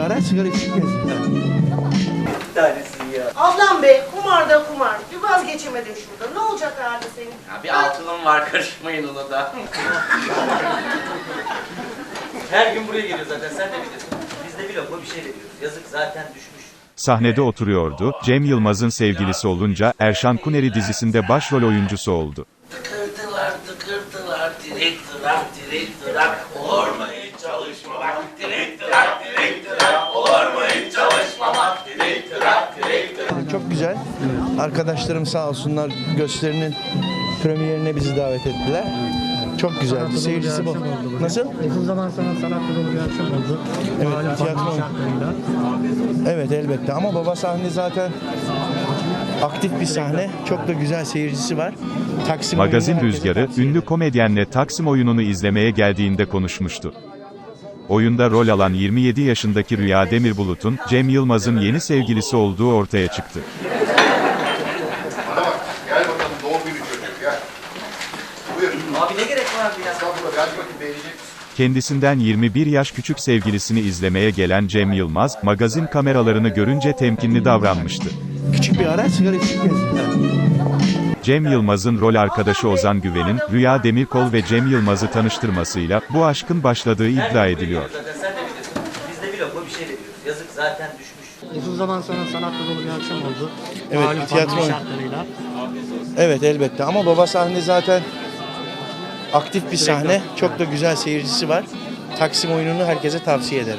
ara sigara içip gez. Bir tanesi ya. Ablam be kumar da kumar. Bir vazgeçemedin şurada. Ne olacak herhalde senin? Ya bir altınım var karışmayın ona da. Her gün buraya geliyor zaten sen de biliyorsun. Biz de bir lokma bir şey veriyoruz. Yazık zaten düşmüş. Sahnede oturuyordu, Cem Yılmaz'ın sevgilisi olunca Erşan Kuneri dizisinde başrol oyuncusu oldu. Tıkırdılar tıkırdılar direk tırak direk tırak olur mu hiç çalışmamak direk tırak direk tırak olur mu hiç çalışmamak direk tırak direk tırak Çok güzel. Arkadaşlarım sağ olsunlar gösterinin premierine bizi davet ettiler. Çok güzeldi. Seyircisi bu. Nasıl? Uzun zaman sonra sanat dolu bir akşam oldu. Evet, Malum tiyatro. şartlarıyla. Evet elbette ama baba sahne zaten aktif bir sahne. Çok da güzel seyircisi var. Taksim Magazin herkese Rüzgarı, tavsiye ünlü komedyenle Taksim oyununu izlemeye geldiğinde konuşmuştu. Oyunda rol alan 27 yaşındaki Rüya Demirbulut'un, Cem Yılmaz'ın yeni sevgilisi olduğu ortaya çıktı. Kendisinden 21 yaş küçük sevgilisini izlemeye gelen Cem Yılmaz, magazin kameralarını görünce temkinli davranmıştı. Küçük bir ara sigara içip gez. Cem Yılmaz'ın rol arkadaşı Ozan Güven'in, Rüya Demirkol ve Cem Yılmaz'ı tanıştırmasıyla, bu aşkın başladığı iddia ediliyor. Biz de bir şey veriyoruz. Yazık zaten düşmüş. Uzun zaman sonra sanat dolu bir akşam oldu. Evet, Malum tiyatro pandemi oyunu. şartlarıyla. Evet elbette ama baba sahne zaten aktif bir sahne. Çok da güzel seyircisi var. Taksim oyununu herkese tavsiye ederim.